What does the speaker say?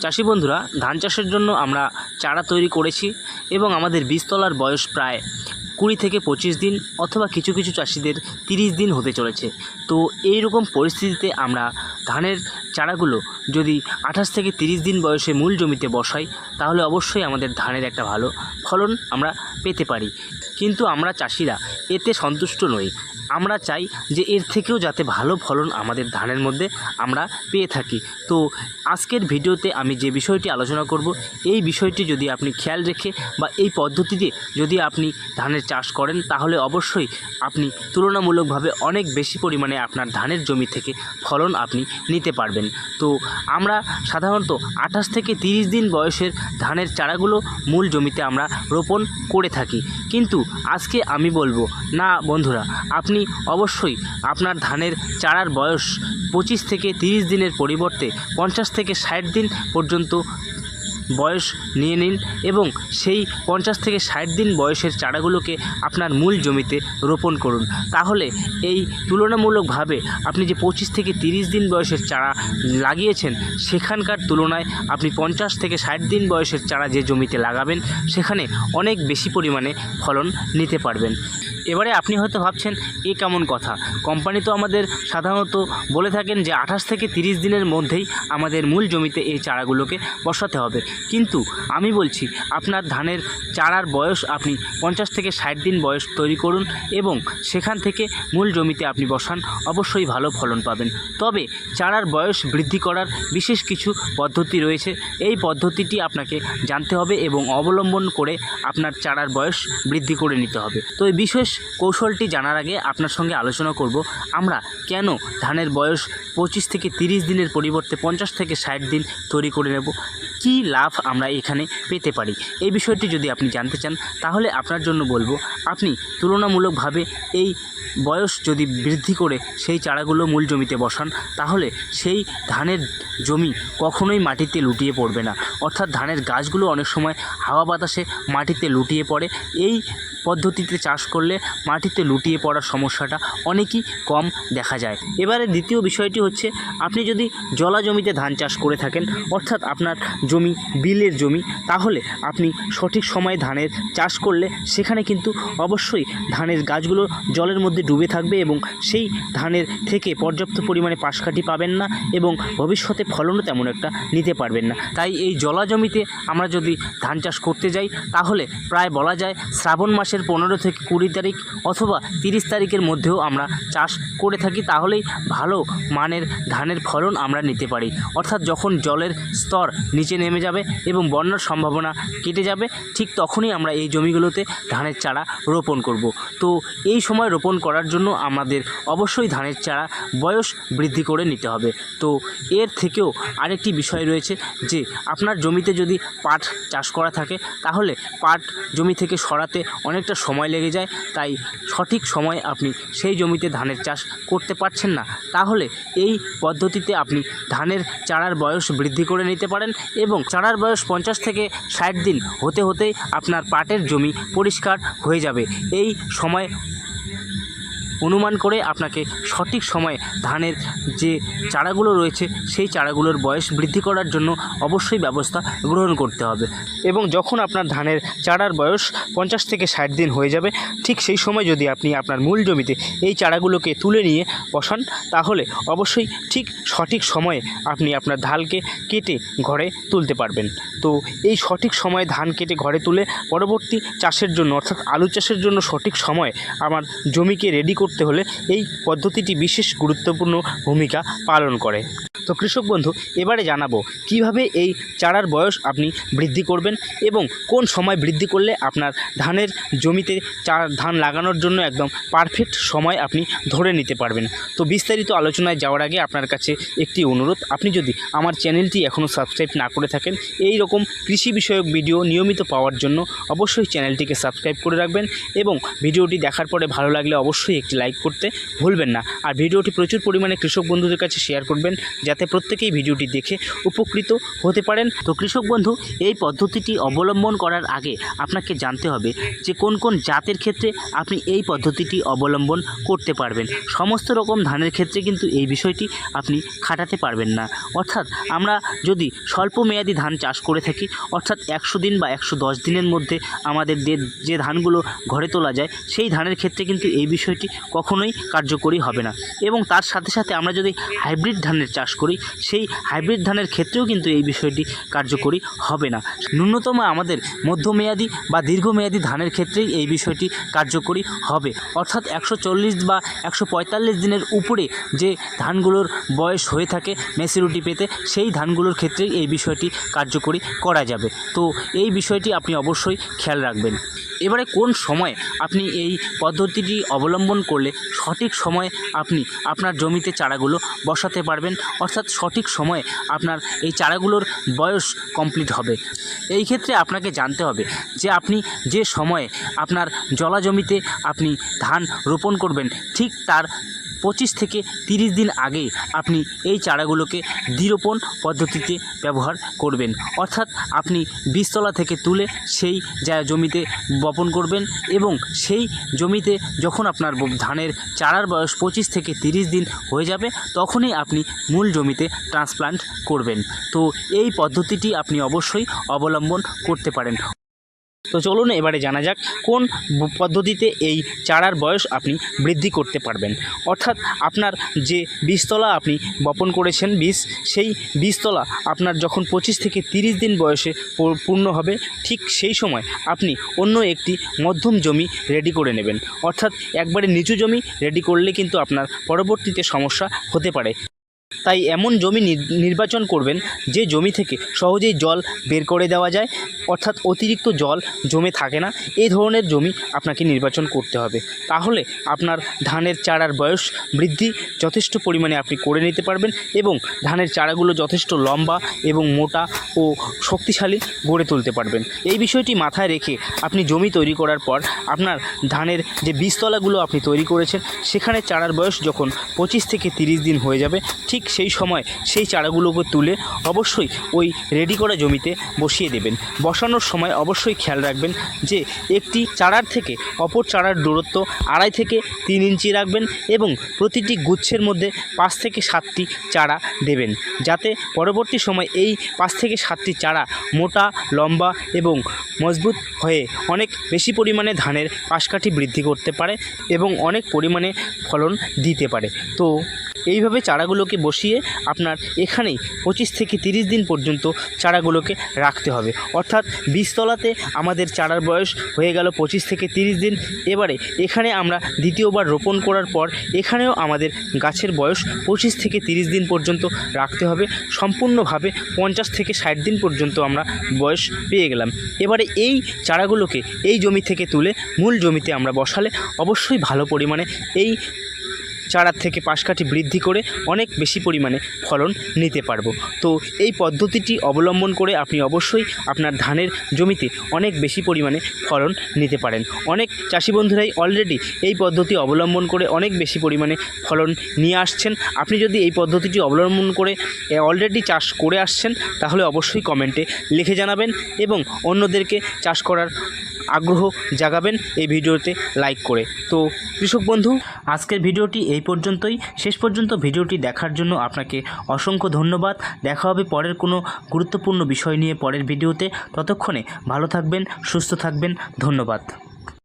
চাষি বন্ধুরা, ধান চাষের জন্য আমরা চারা তৈরি করেছি এবং আমাদের বীজতলার বয়স প্রায় কুড়ি থেকে পঁচিশ দিন অথবা কিছু কিছু চাষিদের তিরিশ দিন হতে চলেছে। তো এই রকম পরিস্থিতিতে আমরা ধানের চারাগুলো যদি আঠাশ থেকে তিরিশ দিন বয়সে মূল জমিতে বসাই, তাহলে অবশ্যই আমাদের ধানের একটা ভালো ফলন আমরা পেতে পারি। কিন্তু আমরা চাষিরা এতে সন্তুষ্ট নই। আমরা চাই যে এর থেকেও যাতে ভালো ফলন আমাদের ধানের মধ্যে আমরা পেয়ে থাকি। তো আজকের ভিডিওতে আমি যে বিষয়টি আলোচনা করব, এই বিষয়টি যদি আপনি খেয়াল রেখে বা এই পদ্ধতিতে যদি আপনি ধানের চাষ করেন, তাহলে অবশ্যই আপনি তুলনামূলকভাবে অনেক বেশি পরিমাণে আপনার ধানের জমি থেকে ফলন আপনি নিতে পারবেন। তো আমরা সাধারণত আঠাশ থেকে তিরিশ দিন বয়সের ধানের চারাগুলো মূল জমিতে আমরা রোপণ করে থাকি। কিন্তু আজকে আমি বলব, না বন্ধুরা, আপনি অবশ্যই আপনার ধানের চারার বয়স পঁচিশ থেকে তিরিশ দিনের পরিবর্তে পঞ্চাশ থেকে ষাট দিন পর্যন্ত বয়স নিয়ে নিন এবং সেই পঞ্চাশ থেকে ষাট দিন বয়সের চারাগুলোকে আপনার মূল জমিতে রোপণ করুন। তাহলে এই তুলনামূলকভাবে আপনি যে পঁচিশ থেকে তিরিশ দিন বয়সের চারা লাগিয়েছেন, সেখানকার তুলনায় আপনি পঞ্চাশ থেকে ষাট দিন বয়সের চারা যে জমিতে লাগাবেন, সেখানে অনেক বেশি পরিমাণে ফলন নিতে পারবেন। এবারে আপনি হয়তো ভাবছেন, এ কেমন কথা? কোম্পানি তো আমাদের সাধারণত বলে থাকেন যে, আঠাশ থেকে তিরিশ দিনের মধ্যেই আমাদের মূল জমিতে এই চারাগুলোকে বসাতে হবে। কিন্তু আমি বলছি, আপনার ধানের চারার বয়স আপনি পঞ্চাশ থেকে ষাট দিন বয়স তৈরি করুন এবং সেখান থেকে মূল জমিতে আপনি বসান, অবশ্যই ভালো ফলন পাবেন। তবে চারার বয়স বৃদ্ধি করার বিশেষ কিছু পদ্ধতি রয়েছে। এই পদ্ধতিটি আপনাকে জানতে হবে এবং অবলম্বন করে আপনার চারার বয়স বৃদ্ধি করে নিতে হবে। তো এই বিশেষ কৌশলটি জানার আগে আপনার সঙ্গে আলোচনা করব। আমরা কেন ধানের বয়স পঁচিশ থেকে তিরিশ দিনের পরিবর্তে পঞ্চাশ থেকে ষাট দিন তৈরি করে নেব? কী লাভ আমরা এখানে পেতে পারি? এই বিষয়টি যদি আপনি জানতে চান, তাহলে আপনার জন্য বলব, আপনি তুলনামূলকভাবে এই বয়স যদি বৃদ্ধি করে সেই চারাগুলো মূল জমিতে বসান, তাহলে সেই ধানের জমি কখনোই মাটিতে লুটিয়ে পড়বে না। অর্থাৎ ধানের গাছগুলো অনেক সময় হাওয়া বাতাসে মাটিতে লুটিয়ে পড়ে। এই পদ্ধতিতে চাষ করলে মাটিতে লুটিয়ে পড়ার সমস্যাটা অনেকই কম দেখা যায়। এবারে দ্বিতীয় বিষয়টি হচ্ছে, আপনি যদি জলা জমিতে ধান চাষ করে থাকেন, অর্থাৎ আপনার জমি, বিলের জমি, তাহলে আপনি সঠিক সময়ে ধানের চাষ করলে সেখানে কিন্তু অবশ্যই ধানের গাছগুলো জলের মধ্যে ডুবে থাকবে এবং সেই ধানের থেকে পর্যাপ্ত পরিমাণে পাশকাঠি পাবেন না এবং ভবিষ্যতে ফলনও তেমন একটা নিতে পারবেন না। তাই এই জলা জমিতে আমরা যদি ধান চাষ করতে যাই, তাহলে প্রায় বলা যায় শ্রাবণ মাসের পনেরো থেকে কুড়ি তারিখ অথবা তিরিশ তারিখের মধ্যেও আমরা চাষ করে থাকি, তাহলেই ভালো মানের ধানের ফলন আমরা নিতে পারি। অর্থাৎ যখন জলের স্তর নিচে নেমে যাবে এবং বন্যার সম্ভাবনা কেটে যাবে, ঠিক তখনই আমরা এই জমিগুলোতে ধানের চারা রোপণ করব। তো এই সময় রোপণ করার জন্য আমাদের অবশ্যই ধানের চারা বয়স বৃদ্ধি করে নিতে হবে। তো এর থেকেও আরেকটি বিষয় রয়েছে যে, আপনার জমিতে যদি পাট চাষ করা থাকে, তাহলে পাট জমি থেকে সরাতে অনেকটা সময় লেগে যায়, তাই সঠিক সময় আপনি সেই জমিতে ধানের চাষ করতে পারছেন না। তাহলে এই পদ্ধতিতে আপনি ধানের চারার বয়স বৃদ্ধি করে নিতে পারেন এবং চারার বয়স পঞ্চাশ থেকে ষাট দিন হতে হতেই আপনার পাটের জমি পরিষ্কার হয়ে যাবে। এই সময় অনুমান করে আপনাকে সঠিক সময়ে ধানের যে চারাগুলো রয়েছে, সেই চারাগুলোর বয়স বৃদ্ধি করার জন্য অবশ্যই ব্যবস্থা গ্রহণ করতে হবে। এবং যখন আপনার ধানের চারার বয়স পঞ্চাশ থেকে ষাট দিন হয়ে যাবে, ঠিক সেই সময় যদি আপনি আপনার মূল জমিতে এই চারাগুলোকে তুলে নিয়ে বসান, তাহলে অবশ্যই ঠিক সঠিক সময়ে আপনি আপনার ধানকে কেটে ঘরে তুলতে পারবেন। তো এই সঠিক সময়ে ধান কেটে ঘরে তুলে পরবর্তী চাষের জন্য, অর্থাৎ আলু চাষের জন্য সঠিক সময় আমার জমিকে রেডি করতে হলে এই পদ্ধতিটি বিশেষ গুরুত্বপূর্ণ ভূমিকা পালন করে। তো কৃষক বন্ধু, এবারে জানাব কীভাবে এই চারার বয়স আপনি বৃদ্ধি করবেন এবং কোন সময় বৃদ্ধি করলে আপনার ধানের জমিতে চারা ধান লাগানোর জন্য একদম পারফেক্ট সময় আপনি ধরে নিতে পারবেন। তো বিস্তারিত আলোচনায় যাওয়ার আগে আপনার কাছে একটি অনুরোধ, আপনি যদি আমার চ্যানেলটি এখনও সাবস্ক্রাইব না করে থাকেন এই রকম কৃষি বিষয়ক ভিডিও নিয়মিত পাওয়ার জন্য অবশ্যই চ্যানেলটিকে সাবস্ক্রাইব করে রাখবেন এবং ভিডিওটি দেখার পরে ভালো লাগলে অবশ্যই একটি লাইক করতে ভুলবেন না। আর ভিডিওটি প্রচুর পরিমাণে কৃষক বন্ধুদের কাছে শেয়ার করবেন, যাতে যাতে প্রত্যেকেই ভিডিওটি দেখে উপকৃত হতে পারেন। তো কৃষক বন্ধু, এই পদ্ধতিটি অবলম্বন করার আগে আপনাকে জানতে হবে যে কোন কোন জাতের ক্ষেত্রে আপনি এই পদ্ধতিটি অবলম্বন করতে পারবেন। সমস্ত রকম ধানের ক্ষেত্রে কিন্তু এই বিষয়টি আপনি খাটাতে পারবেন না। অর্থাৎ আমরা যদি স্বল্প মেয়াদি ধান চাষ করে থাকি, অর্থাৎ একশো দিন বা একশো দশ দিনের মধ্যে আমাদের যে- ধানগুলো ঘরে তোলা যায়, সেই ধানের ক্ষেত্রে কিন্তু এই বিষয়টি কখনোই কার্যকরী হবে না। এবং তার সাথে সাথে আমরা যদি হাইব্রিড ধানের চাষ করি সেই হাইব্রিড ধানের ক্ষেত্রেও কিন্তু এই বিষয়টি কার্যকরী হবে না। ন্যূনতম আমাদের মধ্যমেয়াদী বা দীর্ঘমেয়াদী ধানের ক্ষেত্রেই এই বিষয়টি কার্যকরী হবে। অর্থাৎ একশো চল্লিশ বা একশো পঁয়তাল্লিশ দিনের উপরে যে ধানগুলোর বয়স হয়ে থাকে ম্যাচুরিটি পেতে, সেই ধানগুলোর ক্ষেত্রেই এই বিষয়টি কার্যকরী করা যাবে। তো এই বিষয়টি আপনি অবশ্যই খেয়াল রাখবেন। এবারে কোন সময় আপনি এই পদ্ধতিটি অবলম্বন করলে সঠিক সময়ে আপনি আপনার জমিতে চারাগুলো বসাতে পারবেন? অর্থাৎ সঠিক সময়ে আপনার এই চারাগুলোর বয়স কমপ্লিট হবে। এই ক্ষেত্রে আপনাকে জানতে হবে যে আপনি যে সময়ে আপনার জলা জমিতে আপনি ধান রোপণ করবেন, ঠিক তার পঁচিশ থেকে তিরিশ দিন আগে আপনি এই চারাগুলোকে দ্বিরোপণ পদ্ধতিতে ব্যবহার করবেন। অর্থাৎ আপনি বীজতলা থেকে তুলে সেই যা জমিতে বপন করবেন এবং সেই জমিতে যখন আপনার ধানের চারার বয়স পঁচিশ থেকে তিরিশ দিন হয়ে যাবে, তখনই আপনি মূল জমিতে ট্রান্সপ্লান্ট করবেন। তো এই পদ্ধতিটি আপনি অবশ্যই অবলম্বন করতে পারেন। তো চলুন এবারে জানা যাক কোন পদ্ধতিতে এই চারার বয়স আপনি বৃদ্ধি করতে পারবেন। অর্থাৎ আপনার যে বীজতলা আপনি বপন করেছেন বীজ, সেই বীজতলা আপনার যখন পঁচিশ থেকে তিরিশ দিন বয়সে পূর্ণ হবে, ঠিক সেই সময় আপনি অন্য একটি মধ্যম জমি রেডি করে নেবেন। অর্থাৎ একবারে নিচু জমি রেডি করলে কিন্তু আপনার পরবর্তীতে সমস্যা হতে পারে। তাই এমন জমি নির- নির্বাচন করবেন যে জমি থেকে সহজেই জল বের করে দেওয়া যায়, অর্থাৎ অতিরিক্ত জল জমে থাকে না, এই ধরনের জমি আপনাকে নির্বাচন করতে হবে। তাহলে আপনার ধানের চারার বয়স বৃদ্ধি যথেষ্ট পরিমাণে আপনি করে নিতে পারবেন এবং ধানের চারাগুলো যথেষ্ট লম্বা এবং মোটা ও শক্তিশালী গড়ে তুলতে পারবেন। এই বিষয়টি মাথায় রেখে আপনি জমি তৈরি করার পর আপনার ধানের যে বীজতলাগুলো আপনি তৈরি করেছেন, সেখানে চারার বয়স যখন পঁচিশ থেকে তিরিশ দিন হয়ে যাবে, ঠিক সেই সময় সেই চারাগুলোকে তুলে অবশ্যই ওই রেডি করা জমিতে বসিয়ে দেবেন। বসানোর সময় অবশ্যই খেয়াল রাখবেন যে একটি চারার থেকে অপর চারার দূরত্ব আড়াই থেকে তিন ইঞ্চি রাখবেন এবং প্রতিটি গুচ্ছের মধ্যে পাঁচ থেকে সাতটি চারা দেবেন যাতে পরবর্তী সময় এই পাঁচ থেকে সাতটি চারা মোটা, লম্বা এবং মজবুত হয়ে অনেক বেশি পরিমাণে ধানের পাশকাঠি বৃদ্ধি করতে পারে এবং অনেক পরিমাণে ফলন দিতে পারে। তো এইভাবে চারাগুলোকে বসিয়ে আপনার এখানেই পঁচিশ থেকে তিরিশ দিন পর্যন্ত চারাগুলোকে রাখতে হবে। অর্থাৎ বীজতলাতে আমাদের চারার বয়স হয়ে গেল পঁচিশ থেকে তিরিশ দিন। এবারে এখানে আমরা দ্বিতীয়বার রোপণ করার পর এখানেও আমাদের গাছের বয়স পঁচিশ থেকে তিরিশ দিন পর্যন্ত রাখতে হবে। সম্পূর্ণভাবে পঞ্চাশ থেকে ষাট দিন পর্যন্ত আমরা বয়স পেয়ে গেলাম। এবারে এই চারাগুলোকে এই জমি থেকে তুলে মূল জমিতে আমরা বসালে অবশ্যই ভালো পরিমাণে এই চারার থেকে পাশকাঠি বৃদ্ধি করে অনেক বেশি পরিমাণে ফলন নিতে পারব। তো এই পদ্ধতিটি অবলম্বন করে আপনি অবশ্যই আপনার ধানের জমিতে অনেক বেশি পরিমাণে ফলন নিতে পারেন। অনেক চাষি বন্ধুরাই অলরেডি এই পদ্ধতি অবলম্বন করে অনেক বেশি পরিমাণে ফলন নিয়ে আসছেন। আপনি যদি এই পদ্ধতিটি অবলম্বন করে অলরেডি চাষ করে আসছেন, তাহলে অবশ্যই কমেন্টে লিখে জানাবেন এবং অন্যদেরকে চাষ করার আগ্রহ জাগাবেন এই ভিডিওতে লাইক করে। তো কৃষক বন্ধু, আজকের ভিডিওটি এই পর্যন্তই। শেষ পর্যন্ত ভিডিওটি দেখার জন্য আপনাকে অসংখ্য ধন্যবাদ। দেখা হবে পরের কোনো গুরুত্বপূর্ণ বিষয় নিয়ে পরের ভিডিওতে। ততক্ষণে ভালো থাকবেন, সুস্থ থাকবেন। ধন্যবাদ।